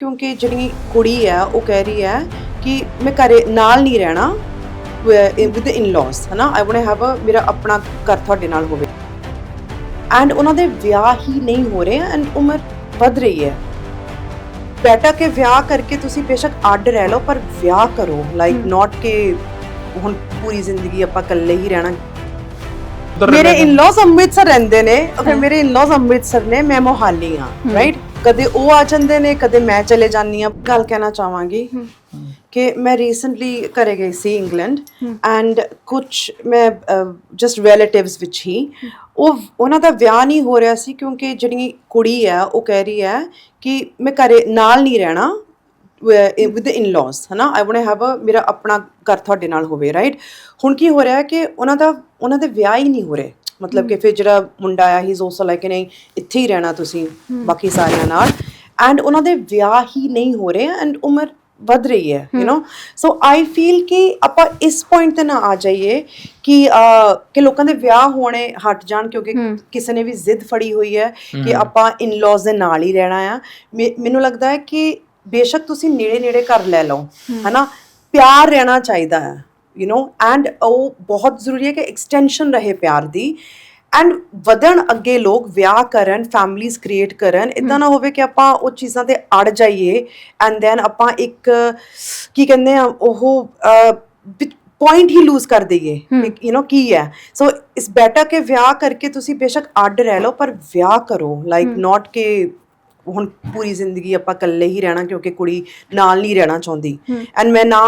ਕਿਉਂਕਿ ਜਿਹੜੀ ਕੁੜੀ ਆ ਉਹ ਕਹਿ ਰਹੀ ਹੈ ਕਿ ਮੈਂ ਘਰੇ ਨਾਲ ਨਹੀਂ ਰਹਿਣਾ ਵਿਦ ਇਨ ਲॉज ਹਨਾ? ਆਈ ਵਾਂਟ ਹੈਵ ਅ ਮੇਰਾ ਆਪਣਾ ਘਰ ਤੁਹਾਡੇ ਨਾਲ ਹੋਵੇ। ਐਂਡ ਉਹਨਾਂ ਦੇ ਵਿਆਹ ਹੀ ਨਹੀਂ ਹੋ ਰਹੇ ਐਂਡ ਉਮਰ ਵੱਧ ਰਹੀ ਹੈ। ਬੇਟਾ ਕੇ ਵਿਆਹ ਕਰਕੇ ਤੁਸੀਂ ਬੇਸ਼ੱਕ ਅੱਡ ਰਹਿ ਲਓ ਪਰ ਵਿਆਹ ਕਰੋ। ਲਾਈਕ ਨਾਟ ਕਿ ਹੁਣ ਪੂਰੀ ਜ਼ਿੰਦਗੀ ਆਪਾਂ ਇਕੱਲੇ ਹੀ ਰਹਿਣਾ। ਮੇਰੇ ਇਨ-ਲॉज ਅੰਮ੍ਰਿਤਸਰ ਰਹਿੰਦੇ ਨੇ। ਓਕੇ ਮੇਰੇ ਇਨ-ਲॉज ਅੰਮ੍ਰਿਤਸਰ ਨੇ ਮੈਂ ਮੋਹਾਲੀ ਹਾਂ ਰਾਈਟ ਕਦੇ ਉਹ ਆ ਜਾਂਦੇ ਨੇ ਕਦੇ ਮੈਂ ਚਲੇ ਜਾਂਦੀ ਹਾਂ। ਗੱਲ ਕਹਿਣਾ ਚਾਹਾਂਗੀ ਕਿ ਮੈਂ ਰੀਸੈਂਟਲੀ ਘਰੇ ਗਈ ਸੀ ਇੰਗਲੈਂਡ ਐਂਡ ਕੁਝ ਮੈਂ ਜਸਟ ਰਿਲੇਟਿਵਸ ਵਿੱਚ ਹੀ। ਉਹ ਉਹਨਾਂ ਦਾ ਵਿਆਹ ਨਹੀਂ ਹੋ ਰਿਹਾ ਸੀ ਕਿਉਂਕਿ ਜਿਹੜੀ ਕੁੜੀ ਹੈ ਉਹ ਕਹਿ ਰਹੀ ਹੈ ਕਿ ਮੈਂ ਘਰੇ ਨਾਲ ਨਹੀਂ ਰਹਿਣਾ ਵਿਦ ਇਨ-ਲॉज ਹਨਾ? ਆਈ ਵਾਂਟ ਹੈਵ ਅ ਮੇਰਾ ਆਪਣਾ ਘਰ ਤੁਹਾਡੇ ਨਾਲ ਹੋਵੇ ਰਾਈਟ ਹੁਣ ਕੀ ਹੋ ਰਿਹਾ ਹੈ ਕਿ ਉਹਨਾਂ ਦਾ ਉਹਨਾਂ ਦੇ ਵਿਆਹ ਹੀ ਨਹੀਂ ਹੋ ਰਹੇ। ਮਤਲਬ ਕਿ ਫਿਰ ਜਿਹੜਾ ਮੁੰਡਾ ਆਇਆ ਹੀ ਲੈ ਕੇ ਨਹੀਂ ਇੱਥੇ ਹੀ ਰਹਿਣਾ ਤੁਸੀਂ ਬਾਕੀ ਸਾਰਿਆਂ ਨਾਲ। ਐਂਡ ਉਹਨਾਂ ਦੇ ਵਿਆਹ ਹੀ ਨਹੀਂ ਹੋ ਰਹੇ ਐਂਡ ਉਮਰ ਵੱਧ ਰਹੀ ਹੈ you know so I feel ਕਿ ਆਪਾਂ ਇਸ ਪੁਆਇੰਟ ਤੇ ਨਾ ਆ ਜਾਈਏ ਕਿ ਕਿ ਲੋਕਾਂ ਦੇ ਵਿਆਹ ਹੋਣੇ ਹਟ ਜਾਣ ਕਿਉਂਕਿ ਕਿਸੇ ਨੇ ਵੀ ਜ਼ਿੱਦ ਫੜੀ ਹੋਈ ਹੈ ਕਿ ਆਪਾਂ ਇਨ-ਲॉज ਦੇ ਨਾਲ ਹੀ ਰਹਿਣਾ ਆ। ਮੈਨੂੰ ਲੱਗਦਾ ਹੈ ਕਿ ਬੇਸ਼ੱਕ ਤੁਸੀਂ ਨੇੜੇ ਨੇੜੇ ਘਰ ਲੈ ਲਓ ਹਨਾ? ਪਿਆਰ ਰਹਿਣਾ ਚਾਹੀਦਾ ਹੈ। ਯੂ نو ਐਂਡ ਉਹ ਬਹੁਤ ਜ਼ਰੂਰੀ ਹੈ ਕਿ ਐਕਸਟੈਂਸ਼ਨ ਰਹੇ ਪਿਆਰ ਦੀ ਐਂਡ ਵਧਣ ਅੱਗੇ ਲੋਕ ਵਿਆਹ ਕਰਨ ਫੈਮਲੀਜ਼ ਕ੍ਰੀਏਟ ਕਰਨ ਇਦਾਂ ਨਾ ਹੋਵੇ ਕਿ ਆਪਾਂ ਉਹ ਚੀਜ਼ਾਂ ਤੇ ਅੜ ਜਾਈਏ ਐਂਡ ਦੈਨ ਆਪਾਂ ਇੱਕ ਕੀ ਕਹਿੰਦੇ ਆ ਉਹ ਪੁਆਇੰਟ ਹੀ ਲੂਜ਼ ਕਰ ਦਈਏ ਯੂ نو ਕੀ ਹੈ ਸੋ ਇਸ ਬੈਟਰ ਕਿ ਵਿਆਹ ਕਰਕੇ ਤੁਸੀਂ ਬੇਸ਼ੱਕ ਅੱਡ ਰਹਿ ਲਓ ਪਰ ਵਿਆਹ ਕਰੋ ਲਾਈਕ ਨਾਟ ਕਿ ਹੁਣ ਪੂਰੀ ਜ਼ਿੰਦਗੀ ਆਪਾਂ ਇਕੱਲੇ ਹੀ ਰਹਿਣਾ ਕਿਉਂਕਿ ਕੁੜੀ ਨਾਲ ਨਹੀਂ ਰਹਿਣਾ ਚਾਹੁੰਦੀ ਐਂਡ ਮੈਂ ਨਾ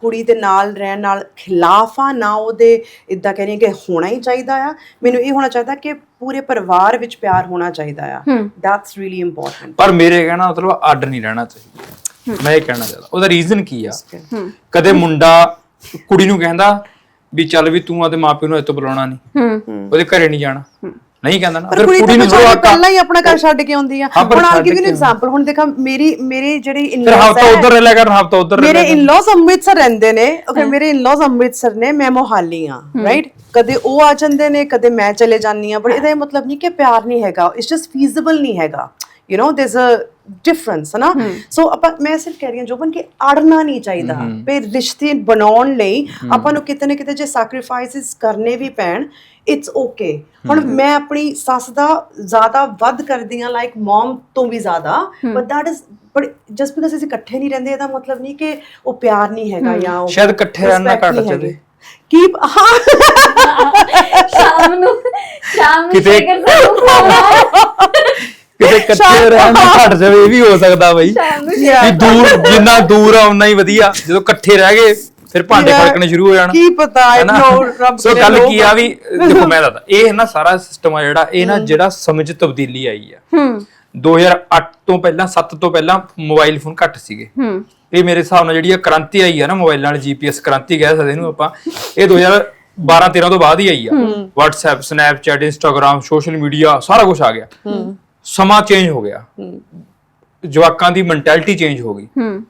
ਕੁੜੀ ਦੇ ਨਾਲ ਰਹਿਣ ਨਾਲ ਖਿਲਾਫ ਆ ਨਾ ਉਹਦੇ ਇਦਾਂ ਕਹਿ ਰਹੀ ਹਾਂ ਕਿ ਹੋਣਾ ਹੀ ਚਾਹੀਦਾ ਆ। ਮੈਨੂੰ ਇਹ ਹੋਣਾ ਚਾਹੀਦਾ ਕਿ ਪੂਰੇ ਪਰਿਵਾਰ ਵਿੱਚ ਪਿਆਰ ਹੋਣਾ ਚਾਹੀਦਾ ਆ। ਦੈਟਸ ਰੀਲੀ ਇੰਪੋਰਟੈਂਟ ਪਰ ਮੇਰੇ ਕਹਿਣਾ ਮਤਲਬ ਅੱਡ ਨਹੀਂ ਰਹਿਣਾ ਚਾਹੀਦਾ। ਮੈਂ ਇਹ ਕਹਿਣਾ ਚਾਹਦਾ ਉਹਦਾ ਰੀਜ਼ਨ ਕੀ ਆ? ਕਦੇ ਮੁੰਡਾ ਕੁੜੀ ਨੂੰ ਕਹਿੰਦਾ ਵੀ ਚੱਲ ਵੀ ਤੂੰ ਆਦੇ ਮਾਪਿਓ ਨੂੰ ਇੱਥੋਂ ਬੁਲਾਉਣਾ ਨਹੀਂ। ਉਹਦੇ ਘਰੇ ਨਹੀਂ ਜਾਣਾ। ਨਹੀਂ ਕਹਿੰਦਾ ਨਾ ਪਰ ਫਿਰ ਕੁੜੀ ਨੂੰ ਥੋੜਾ ਪਹਿਲਾਂ ਹੀ ਆਪਣਾ ਘਰ ਛੱਡ ਕੇ ਆਉਂਦੀ ਆ। ਪਰ ਹੁਣ ਆ ਛੱਡ ਗਿਵ ਯੂ ਕੇ ਐਗਜ਼ਾਮਪਲ ਹੁਣ ਦੇਖਾ ਮੇਰੀ ਮੇਰੇ ਜਿਹੜੀ ਫਿਰ in-laws ਹਫਤਾ ਉਧਰ ਰਹਿ ਲਿਆ ਕਰ ਹਫਤਾ ਉਧਰ ਮੇਰੇ ਇਨ-ਲॉज ਅੰਮ੍ਰਿਤਸਰ ਰਹਿੰਦੇ ਨੇ। ਅਗਰ ਮੇਰੇ ਇਨ-ਲॉज ਅੰਮ੍ਰਿਤਸਰ ਨੇ ਮੈਂ ਮੋਹਾਲੀ ਹਾਂ ਰਾਈਟ ਕਦੇ ਉਹ ਆ ਜਾਂਦੇ ਨੇ ਕਦੇ ਮੈਂ ਚਲੇ ਜਾਂਦੀ ਹਾਂ ਬਟ ਇਹਦਾ ਇਹ ਮਤਲਬ ਨਹੀਂ ਕਿ ਪਿਆਰ ਨਹੀਂ ਹੈਗਾ ਇਟਸ ਜਸਟ ਫੀਜ਼ੀਬਲ ਨਹੀਂ ਹੈਗਾ। ਯੂ نو ਦੇਰਸ ਅ ਡਿਫਰੈਂਸ ਨਾ ਸੋ ਆਪਾਂ ਮੈਂ ਸਿਰਫ ਕਹਿ ਰਹੀ ਹਾਂ ਜੋਬਨ ਕਿ ਅੜਨਾ ਨਹੀਂ ਚਾਹੀਦਾ ਵੀ ਰਿਸ਼ਤੇ ਬਣਾਉਣ ਲਈ ਆਪਾਂ ਨੂੰ ਕਿਤੇ ਨਾ ਕਿਤੇ ਜੇ ਸੈਕਰੀਫਾਈਸਸ ਕਰਨੇ ਵੀ ਪੈਣ ਇਟਸ ਓਕੇ ਹੁਣ ਮੈਂ ਆਪਣੀ ਸੱਸ ਦਾ ਜ਼ਿਆਦਾ ਵੱਧ ਕਰਦੀ ਹਾਂ ਲਾਈਕ ਮਮ ਤੋਂ ਵੀ ਜ਼ਿਆਦਾ but that is but just because ਅਸੀਂ ਇਕੱਠੇ ਨਹੀਂ ਰਹਿੰਦੇ ਇਹਦਾ ਮਤਲਬ ਨਹੀਂ ਕਿ ਉਹ ਪਿਆਰ ਨਹੀਂ ਹੈਗਾ ਜਾਂ ਉਹ ਸ਼ਾਇਦ ਇਕੱਠੇ ਰਹਿਣਾ respect ਘੱਟ ਚੱਲੇ। ਕੀ ਹਾਂ ਸ਼ਾਮ ਨੂੰ ਸ਼ਾਮ ਨੂੰ ਕਿਤੇ- ਕਿਤੇ ਇਕੱਠੇ ਰਹਿਣ ਦਾ ਘਟ ਜਾਵੇ ਇਹ ਵੀ ਹੋ ਸਕਦਾ ਬਈ। ਸ਼ਾਮ ਨੂੰ. ਵੀ ਦੂਰ ਜਿੰਨਾ ਦੂਰ ਆ ਉਨਾ ਹੀ ਵਧੀਆ। ਜਦੋਂ ਇਕੱਠੇ ਰਹਿ ਗਏ ਫਿਰ ਭਾਂਡੇ. ਖੜਕਣੇ ਸ਼ੁਰੂ ਹੋ ਜਾਣ। ਕੀ ਪਤਾ ਆਈ ਹੈਨਾ? ਨੋ ਰੱਬ ਸੋ ਗੱਲ ਕੀ ਆ ਵੀ ਦੇਖੋ ਮੈਂ ਦੱਸਦਾ ਇਹ ਨਾ ਸਾਰਾ ਸਿਸਟਮ ਆ ਜਿਹੜਾ ਇਹ ਨਾ ਜਿਹੜਾ ਸਮੇਂ 'ਚ ਤਬਦੀਲੀ ਆਈ ਆ। ਹੂੰ। 2008 ਤੋਂ ਪਹਿਲਾਂ 7 ਤੋਂ ਪਹਿਲਾਂ ਮੋਬਾਈਲ ਫੋਨ ਘੱਟ ਸੀਗੇ। ਹੂੰ। ਇਹ ਮੇਰੇ ਹਿਸਾਬ ਨਾਲ ਜਿਹੜੀ ਆ ਕ੍ਰਾਂਤੀ ਆਈ ਆ ਨਾ ਮੋਬਾਈਲ ਨਾਲ ਜੀਪੀਐਸ ਕ੍ਰਾਂਤੀ ਕਹਿ ਸਕਦੇ ਇਹਨੂੰ ਆਪਾਂ ਇਹ 2012 13 ਤੋਂ ਬਾਅਦ ਹੀ ਆਈ ਆ। WhatsApp Snapchat Instagram social media ਸਾਰਾ ਕੁਝ ਆ ਗਿਆ। ਸਮਾਂ ਚੇਂਜ ਹੋ ਗਿਆ। ਜਵਾਕਾਂ ਦੀ ਮੈਂਟੈਲਿਟੀ ਚੇਂਜ ਹੋ ਗਈ। ਹੂੰ।